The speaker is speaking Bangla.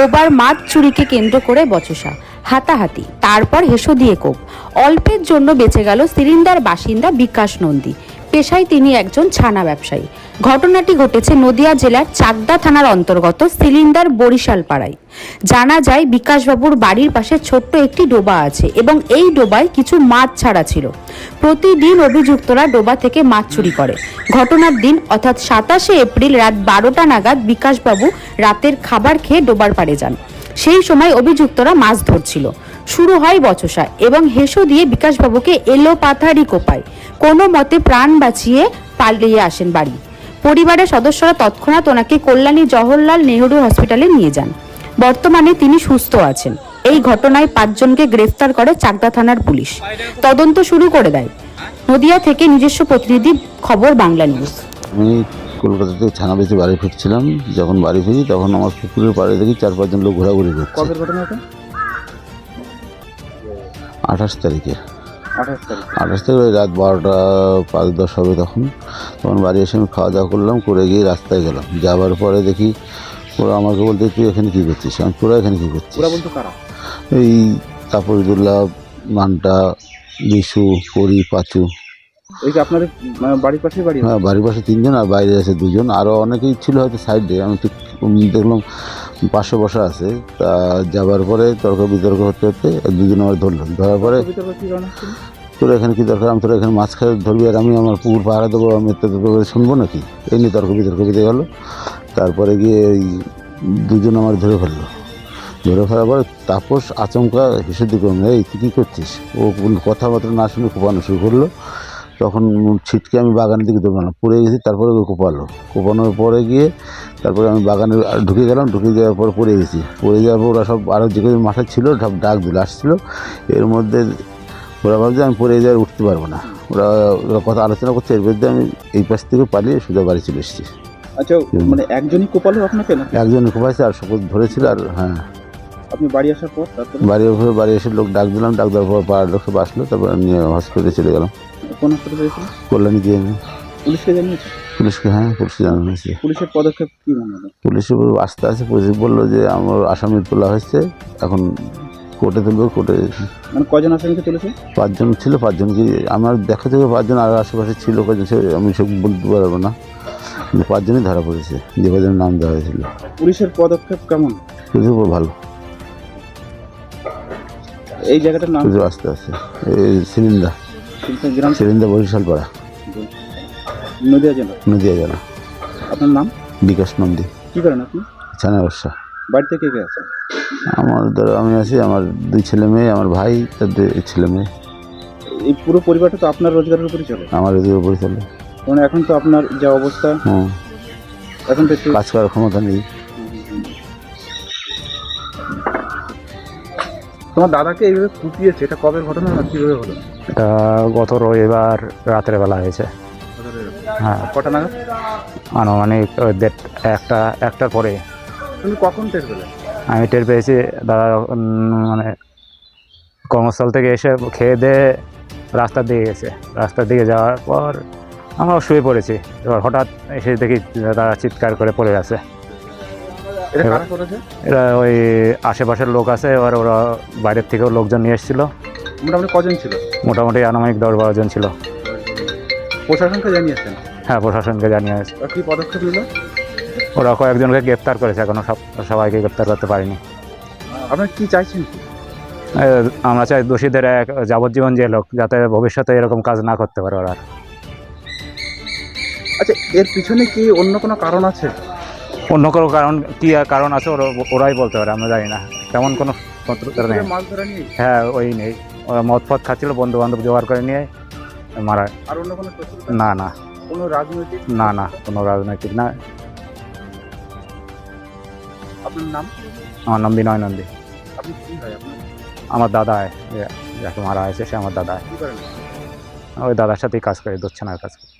ডোবার মাছ চুরিকে কেন্দ্র করে বচসা, হাতাহাতি, তারপর হেসো দিয়ে কোপ। অল্পের জন্য বেঁচে গেল সিলিন্ডার বাসিন্দা বিকাশ নন্দী। পেশায় তিনি একজন ছানা ব্যবসায়ী। ঘটনাটি ঘটেছে নদিয়া জেলার চাকদা থানার অন্তর্গত সিলিন্ডার বরিশাল পাড়ায়। জানা যায়, বিকাশবাবুর বাড়ির পাশে ছোট্ট একটি ডোবা আছে এবং এই ডোবায় কিছু মাছ ছাড়া ছিল। প্রতিদিন অভিযুক্তরা ডোবা থেকে মাছ চুরি করে। ঘটনার দিন, অর্থাৎ সাতাশে এপ্রিল রাত বারোটা নাগাদ, বিকাশবাবু রাতের খাবার খেয়ে ডোবার পাড়ে যান। সেই সময় অভিযুক্তরা মাছ ধরছিল। শুরু হয় বচসা এবং হেসো দিয়ে বিকাশবাবুকে এলো পাথারি কোপায়। কোনো মতে প্রাণ বাঁচিয়ে পালিয়ে আসেন বাড়ি। পরিবারের সদস্যরা তৎক্ষণাৎ ওনাকে কল্যাণী জওহরলাল নেহরু হসপিটালে নিয়ে যান। বর্তমানে তিনি সুস্থ আছেন। এই ঘটনায় পাঁচজনকে গ্রেফতার করে চাকদা থানার পুলিশ। তদন্ত শুরু করে দেয়। নদিয়া থেকে নিজস্ব প্রতিনিধি খবর বাংলা নিউজ। আমি কলকাতা থেকে ছানা বেশি বাড়ি ফিরছিলাম। যখন বাড়ি ফিরি তখন আমার পুকুরের পাড়ে দেখি চার পাঁচজন লোক ঘোরাঘুরি করছে। কবের ঘটনা এটা? আঠাশ তারিখে। আঠাশ তারিখ। ওই রাত বারোটা পাঁচ দশ হবে তখন। তখন বাড়ি এসে আমি খাওয়া দাওয়া করলাম করে গিয়ে রাস্তায় গেলাম। যাওয়ার পরে দেখি ওরা আমাকে বলতে তুই এখানে কী করছিস? আমি তোরা এখানে কী করছিস? পুরা বলতো কারা? এই তাপসদুল্লাহ মান্টা বিশু পরি পাচু। যে আপনাদের বাড়ির পাশে বাড়ি? হ্যাঁ বাড়ির পাশে তিনজন আর বাইরে আছে দুজন। আরও অনেকেই ছিল হয়তো সাইডে। আমি ঠিক দেখলাম পাশে বসা আছে তা যাবার পরে তর্ক বিতর্ক হতে হতে দুজন আমার ধরলো। ধরার পরে? তোর এখানে কি দরকার? আমি তোর এখানে মাছ খেয়ে ধরবি আর আমি আমার পুকুর পাহারা দেবো আমি তো তোকে শুনব নাকি? এই নিয়ে তর্ক বিতর্ক বেঁধে গেলো তারপরে গিয়ে এই দুজন আমার ধরে ফেলল। ধরে ফেলার পরে তাপস আচমকা হেসে দিকে এই তুই কী করছিস? ও কোনো কথাবার্তা না শুনে কোপানো শুরু করল। তখন ছিটকে আমি বাগানের দিকে দৌড়ালাম। পড়ে গেছি তারপরে ওকে কোপালো। কোপানোর পরে গিয়ে তারপরে আমি বাগানে ঢুকে গেলাম ঢুকে যাওয়ার পর পড়ে গেছি। পড়ে যাওয়ার পর ওরা সব আরও যে কোনো মাঠে ছিল সব ডাক দিল আসছিল। এর মধ্যে ওরা ভাবছে আমি পড়ে যাওয়ার উঠতে পারব না। ওরা ওরা কথা আলোচনা করছে এর মধ্যে আমি এই পাশ থেকে পালিয়ে সোজা বাড়ি চলে এসেছি। আচ্ছা মানে একজনই কোপালো আপনাকে না একজন কোপাইছে আর শপথ ধরেছিল আর হ্যাঁ। আপনি বাড়ি আসার পর বাড়ি উপরে বাড়ি এসে লোক ডাক দিলাম ডাক দেওয়ার পর পাড়ার লোক সব আসলো তারপর নিয়ে হসপিটালে চলে গেলাম। কোন হাসপাতালে হয়েছিল কল্যাণী দিয়ে আমি। পুলিশকে জানিয়েছে? পুলিশকে হ্যাঁ পুলিশকে জানানো হয়েছে। পুলিশের পদক্ষেপ কি মনে হলো পুলিশের উপর আস্তে আস্তে পুলিশ বলল যে আমার আসামি তোলা হয়েছে এখন কোর্টে তুলবে কোর্টে মানে কজন আসামিকে তুলেছে? পাঁচজন ছিল পাঁচজন কি আমার দেখা থেকে পাঁচজন আর আশেপাশে ছিল কজন সে আমি সব বলতে পারব না। কিন্তু পাঁচজনই ধরা পড়েছে যে কজনের নাম দেওয়া হয়েছিল। পুলিশের পদক্ষেপ কেমন? পুলিশের উপর ভালো। এই জায়গাটার নাম? আস্তে আস্তে এই সিলিন্ডার। গ্রাম? সিলিন্ডার বরিশাল পাড়া। নদিয়া জেলা? নদিয়া জেলা। আপনার নাম? বিকাশ নন্দী। কি করেন আপনি? ছানা ব্যবসা। বাড়িতে কে কে আছে আমার ধরো আমি আছি আমার দুই ছেলে মেয়ে আমার ভাই তার দুই ছেলে মেয়ে। এই পুরো পরিবারটা তো আপনার রোজগারের উপরে চলে? আমার এদিকে উপরে চলে। কারণ এখন তো আপনার যা অবস্থা হ্যাঁ। এখন তো একটু কাজ করার ক্ষমতা নেই। তোমার দাদাকে এইভাবে কুপিয়েছে? এটা কবে ঘটনা না কীভাবে হলো? এটা গত রবিবার রাতের বেলা হয়েছে। হ্যাঁ। কটা নাগাদ? আনুমানিক দেড় একটা একটার পরে। তুমি কখন টের পেলে? আমি টের পেয়েছি দাদা মানে কর্মস্থল থেকে এসে খেয়ে দিয়ে রাস্তার দিকে গেছে। রাস্তার দিকে যাওয়ার পর আমরা শুয়ে পড়েছি। এবার হঠাৎ এসে দেখি দাদা চিৎকার করে পড়ে আছে। এরা ওই আশেপাশের লোক আছে এবার ওরা বাইরের থেকেও লোকজন নিয়ে এসেছিল। মোটামুটি কজন ছিল? মোটামুটি আনুমানিক দশ বারো জন ছিল। প্রশাসনকে জানিয়েছেন? হ্যাঁ প্রশাসনকে জানিয়ে হয়েছে আর কি পদক্ষেপ নিল? ওরা কয়েকজনকে গ্রেপ্তার করেছে এখনও সব সবাইকে গ্রেপ্তার করতে পারিনি। আপনার কি চাইছেন? আমরা চাই দোষীদের এক যাবজ্জীবন জেল হোক যাতে ভবিষ্যতে এরকম কাজ না করতে পারে ওরা। আচ্ছা এর পিছনে কি অন্য কোনো কারণ আছে? অন্য কোনো কারণ কি আর কারণ আছে ওরা ওরাই বলতে পারে আমরা জানি না। তেমন কোনো নেই। হ্যাঁ ওই নেই। ওরা মদ ফদ খাচ্ছিল বন্ধু বান্ধব জোগাড় করে নিয়ে মারা। আর অন্য কোনো না না। কোনো রাজনৈতিক? না না কোনো রাজনৈতিক না। আপনার নাম? আমার নাম বিনয় নন্দী। আপনি কি হয় আমার দাদা যাকে মারা হয়েছে সে আমার দাদা। ওই দাদার সাথেই কাজ করে দুচ্ছানার কাজ করে।